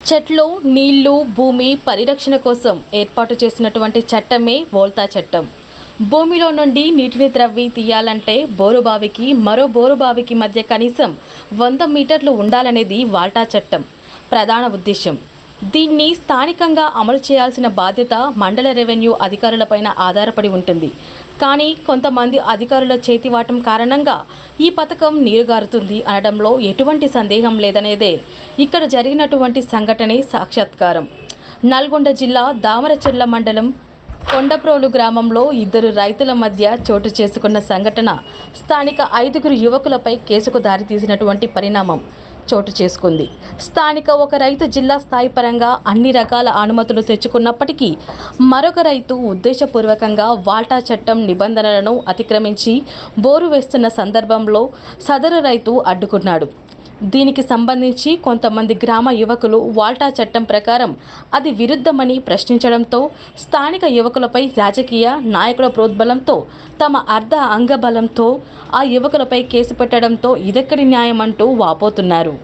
చెట్లు నీళ్ళు భూమి పరిరక్షణ కోసం ఏర్పాటు చేసినటువంటి చట్టమే వోల్తా చట్టం. భూమిలో నుండి నీటిని త్రవ్వి తీయాలంటే బోరుబావికి మరో బోరుబావికి మధ్య కనీసం వంద మీటర్లు ఉండాలనేది వాల్టా చట్టం ప్రధాన ఉద్దేశం దీన్ని స్థానికంగా అమలు చేయాల్సిన బాధ్యత మండల రెవెన్యూ అధికారులపైన ఆధారపడి ఉంటుంది. కానీ కొంతమంది అధికారుల చేతివాటం కారణంగా ఈ పథకం నీరుగారుతుంది అనడంలో ఎటువంటి సందేహం లేదనేదే ఇక్కడ జరిగినటువంటి సంఘటనే సాక్షాత్కారం. నల్గొండ జిల్లా దామరచెర్ల మండలం కొండప్రోలు గ్రామంలో ఇద్దరు రైతుల మధ్య చోటు చేసుకున్న సంఘటన స్థానిక ఐదుగురు యువకులపై కేసుకు దారితీసినటువంటి పరిణామం. చోటు చేసుకుంది. స్థానిక ఒక రైతు జిల్లా స్థాయి పరంగా అన్ని రకాల అనుమతులు తెచ్చుకున్నప్పటికీ మరొక రైతు ఉద్దేశపూర్వకంగా వాటా చట్టం నిబంధనలను అతిక్రమించి బోరు వేస్తున్న సందర్భంలో సదరు రైతు అడ్డుకున్నాడు. దీనికి సంబంధించి కొంతమంది గ్రామ యువకులు వాల్టా చట్టం ప్రకారం అది విరుద్ధమని ప్రశ్నించడంతో స్థానిక యువకులపై రాజకీయ నాయకుల ప్రోద్బలంతో తమ అర్ధ అంగబలంతో ఆ యువకులపై కేసు పెట్టడంతో ఇదెక్కడి న్యాయం అంటూ వాపోతున్నారు.